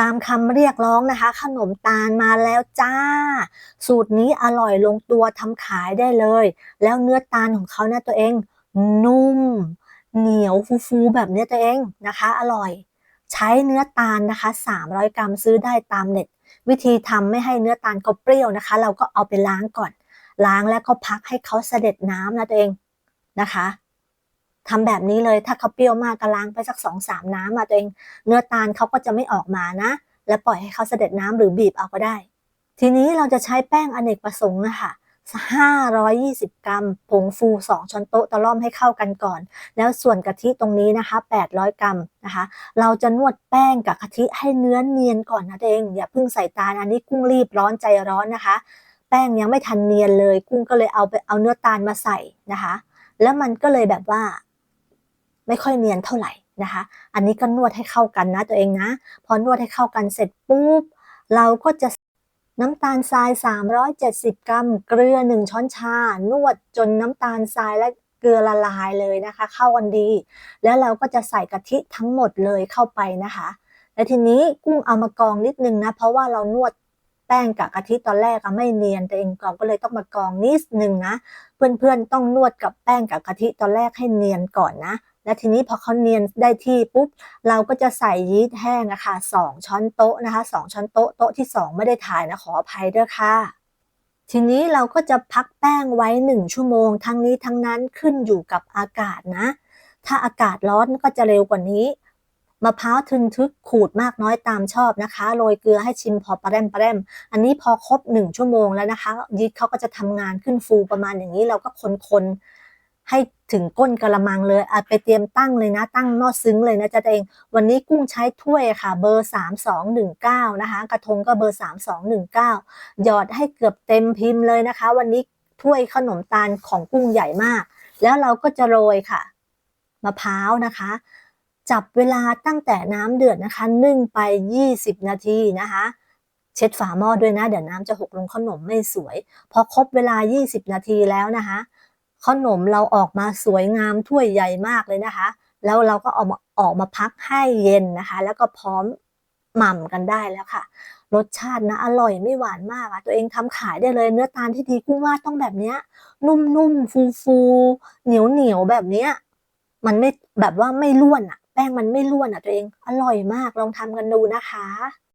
ตามคำเรียกร้องนะคะ ขนมตาลมาแล้วจ้า สูตรนี้อร่อยลงตัวทำขายได้เลย แล้วเนื้อตาลของเขาเนี่ยตัวเองนุ่ม เหนียวฟูๆแบบเนี้ยตัวเองนะคะ อร่อย ใช้เนื้อตาลนะคะ 300 กรัมซื้อได้ตามเน็ต วิธีทำไม่ให้เนื้อตาลเขาเปรี้ยวนะคะ เราก็เอาไปล้างก่อน ล้างแล้วก็พักให้เขาเสด็จน้ำนะตัวเองนะคะ ทำแบบนี้เลยถ้าเขาเปรี้ยวมากก็ล้างไปสักสองสามน้ำมาตัวเองเนื้อตาลเขาก็จะไม่ออกมานะ แล้วปล่อยให้เขาเสด็จน้ำหรือบีบเอาก็ได้ ทีนี้เราจะใช้แป้งอเนกประสงค์นะคะ520 กรัม ผงฟู 2 ช้อนโต๊ะตะล่อมให้เข้ากันก่อน แล้วส่วนกะทิตรงนี้นะคะ 800 กรัมนะคะ เราจะนวดแป้งกับกะทิให้เนื้อเนียนก่อนนะเองอย่าเพิ่งใส่ตาลอันนี้กุ้งรีบร้อนใจร้อนนะคะ แป้งยังไม่ทันเนียนเลย กุ้งก็เลยเอาไปเอาเนื้อตาลมาใส่นะคะ แล้วมันก็เลยแบบว่า ไม่ค่อยเนียนเท่าไหร่นะคะ อันนี้ก็นวดให้เข้ากันนะตัวเองนะ พอนวดให้เข้ากันเสร็จปุ๊บ เราก็จะน้ำตาลทราย 370 กรัม เกลือ 1 ช้อนชา นวดจนน้ำตาลทรายและเกลือละลายเลยนะคะ เข้ากันดี แล้วเราก็จะใส่กะทิทั้งหมดเลยเข้าไปนะคะ และทีนี้กุ้งเอามากองนิดนึงนะ เพราะว่าเรานวดแป้งกับกะทิตอนแรกอะไม่เนียนตัวเองกองก็เลยต้องมากองนิดนึงนะ เพื่อนๆต้องนวดกับแป้งกับกะทิตอนแรกให้เนียนก่อนนะ และทีนี้พอเขาเนียนได้ที่ปุ๊บเราก็จะใส่ยีสต์แห้งอะค่ะสองช้อนโต๊ะนะคะสองช้อนโต๊ะโต๊ะที่สองไม่ได้ถ่ายนะขออภัยด้วยค่ะทีนี้เราก็จะพักแป้งไว้หนึ่งชั่วโมง ทั้งนี้ทั้งนั้นขึ้นอยู่กับอากาศนะ ถ้าอากาศร้อนก็จะเร็วกว่านี้มะพร้าวทึนทึกขูดมากน้อยตามชอบนะคะ โรยเกลือให้ชิมพอปลาแรมปลาแรมอันนี้พอครบหนึ่งชั่วโมงแล้วนะคะ ยีสต์เขาก็จะทำงานขึ้นฟูประมาณอย่างนี้เราก็คนๆ ให้ถึงก้นกระมังเลยอาไปเตรียมตั้งเลยนะ ตั้งหม้อซึ้งเลยนะจ๊ะเอง วันนี้กุ้งใช้ถ้วยค่ะ เบอร์ 3219 นะคะ กระทงก็เบอร์ 3219 หยอดให้เกือบเต็มพิมพ์เลยนะคะ วันนี้ถ้วยขนมตาลของกุ้งใหญ่มาก แล้วเราก็จะโรยค่ะมะพร้าวนะคะ จับเวลาตั้งแต่น้ำเดือดนะคะนึ่งไป 20 นาทีนะคะเช็ดฝาหม้อด้วยนะ เดี๋ยวน้ำจะหกลงขนมไม่สวย พอครบเวลา 20 นาทีแล้วนะคะ ขนมเราออกมาสวยงามถ้วยใหญ่มากเลยนะคะ แล้วเราก็เอามาออกมาพักให้เย็นนะคะ แล้วก็พร้อมหม่ำกันได้แล้วค่ะ รสชาตินะอร่อยไม่หวานมากอะตัวเองทำขายได้เลยเนื้อตาลที่ดีกุ้งว่าต้องแบบเนี้ย นุ่มๆฟูๆเหนียวๆแบบเนี้ยมันไม่แบบว่าไม่ร่วนอะแป้งมันไม่ร่วนอะตัวเองอร่อยมากลองทำกันดูนะคะ